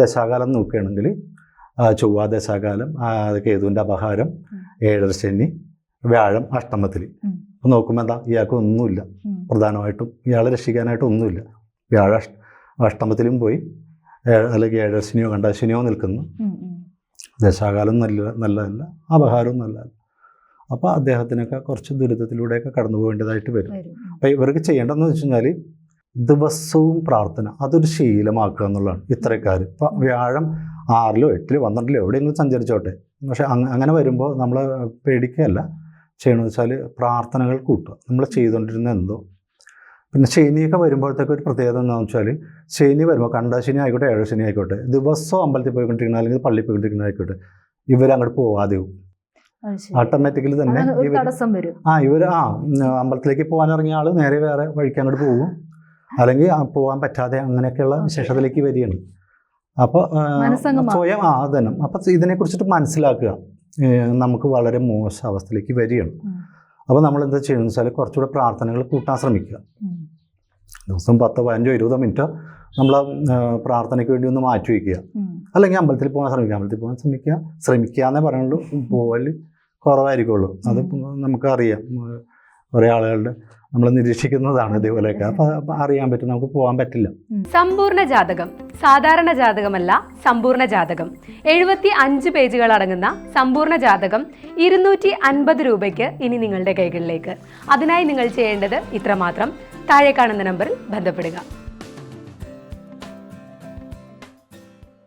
ദശാകാലം നോക്കുകയാണെങ്കിൽ ചൊവ്വ ദശാകാലം കേതുവിന്റെ അപഹാരം ഏഴര ശനി വ്യാഴം അഷ്ടമത്തിൽ. അപ്പം നോക്കുമ്പോൾ എന്താ? ഇയാൾക്ക് ഒന്നുമില്ല. പ്രധാനമായിട്ടും ഇയാളെ രക്ഷിക്കാനായിട്ട് ഒന്നുമില്ല. വ്യാഴ അഷ്ട അഷ്ടമത്തിലും പോയി അല്ലെങ്കിൽ ഏഴര ശനിയോ കണ്ട ശനിയോ നിൽക്കുന്നു. ദശാകാലം നല്ല നല്ലതല്ല അപഹാരവും നല്ലതല്ല. അപ്പോൾ അദ്ദേഹത്തിനൊക്കെ കുറച്ച് ദുരിതത്തിലൂടെയൊക്കെ കടന്നു പോകേണ്ടതായിട്ട് വരും. അപ്പം അപ്പോൾ ഇവർക്ക് ചെയ്യേണ്ടതെന്ന് വെച്ച് കഴിഞ്ഞാൽ ദിവസവും പ്രാർത്ഥന. അതൊരു ശീലമാക്കുക എന്നുള്ളതാണ് ഇത്രക്കാർ ഇപ്പം വ്യാഴം ആറിലോ എട്ടിലോ പന്ത്രണ്ടിലോ എവിടെയെങ്കിലും സഞ്ചരിച്ചോട്ടെ. പക്ഷെ അങ്ങനെ വരുമ്പോൾ നമ്മൾ പേടിക്കുകയല്ല. ചെയ്യണമെന്ന് വെച്ചാൽ പ്രാർത്ഥനകൾ കൂട്ടുക. നമ്മൾ ചെയ്തുകൊണ്ടിരുന്ന എന്തോ. പിന്നെ ശനിയൊക്കെ വരുമ്പോഴത്തേക്ക് ഒരു പ്രത്യേകത എന്താണെന്ന് വെച്ചാൽ ശനി വരുമ്പോൾ കണ്ട ശനി ആയിക്കോട്ടെ ഏഴ് ശനി ആയിക്കോട്ടെ ദിവസവും അമ്പലത്തിൽ പോയിക്കൊണ്ടിരിക്കുന്ന അല്ലെങ്കിൽ പള്ളിയിൽ പോയിക്കൊണ്ടിരിക്കുന്ന ആയിക്കോട്ടെ ഇവരങ്ങോട്ട് പോവാതെ. ഓട്ടോമാറ്റിക്കലി തന്നെ ഇവർ ആ ഇവർ ആ അമ്പലത്തിലേക്ക് പോകാൻ ഇറങ്ങിയ ആൾ നേരെ വേറെ വഴിക്ക് അങ്ങോട്ട് പോകും. അല്ലെങ്കിൽ പോകാൻ പറ്റാതെ അങ്ങനെയൊക്കെയുള്ള. വിശേഷത്തിലേക്ക് വരികയാണ്. അപ്പോൾ സ്വയം ആ അതന്നെ അപ്പം ഇതിനെക്കുറിച്ചിട്ട് മനസ്സിലാക്കുക. നമുക്ക് വളരെ മോശ അവസ്ഥയിലേക്ക് വരികയാണ്. അപ്പോൾ നമ്മൾ എന്താ ചെയ്യുന്നത് വെച്ചാൽ കുറച്ചുകൂടെ പ്രാർത്ഥനകൾ കൂട്ടാൻ ശ്രമിക്കുക. ദിവസം പത്തോ പതിനഞ്ചോ ഇരുപതോ മിനിറ്റോ നമ്മൾ പ്രാർത്ഥനയ്ക്ക് വേണ്ടി ഒന്ന് മാറ്റി വയ്ക്കുക. അല്ലെങ്കിൽ അമ്പലത്തിൽ പോകാൻ ശ്രമിക്കുക. അമ്പലത്തിൽ പോകാൻ ശ്രമിക്കുക. ശ്രമിക്കുക എന്നേ പറയുള്ളൂ പോകൽ കുറവായിരിക്കുള്ളൂ. അത് നമുക്കറിയാം. കുറേ ആളുകളുടെ നമ്മൾ നിരീക്ഷിക്കുന്നതാണ് ഇതേപോലെയൊക്കെ. അപ്പോൾ അറിയാൻ പറ്റും നമുക്ക് പോകാൻ പറ്റില്ല. സമ്പൂർണ ജാതകം സാധാരണ ജാതകമല്ല സമ്പൂർണ ജാതകം. എഴുപത്തി അഞ്ച് പേജുകൾ അടങ്ങുന്ന സമ്പൂർണ ജാതകം ഇരുന്നൂറ്റി അൻപത് രൂപയ്ക്ക് ഇനി നിങ്ങളുടെ കൈകളിലേക്ക്. അതിനായി നിങ്ങൾ ചെയ്യേണ്ടത് ഇത്രമാത്രം. താഴെ കാണുന്ന നമ്പറിൽ ബന്ധപ്പെടുക.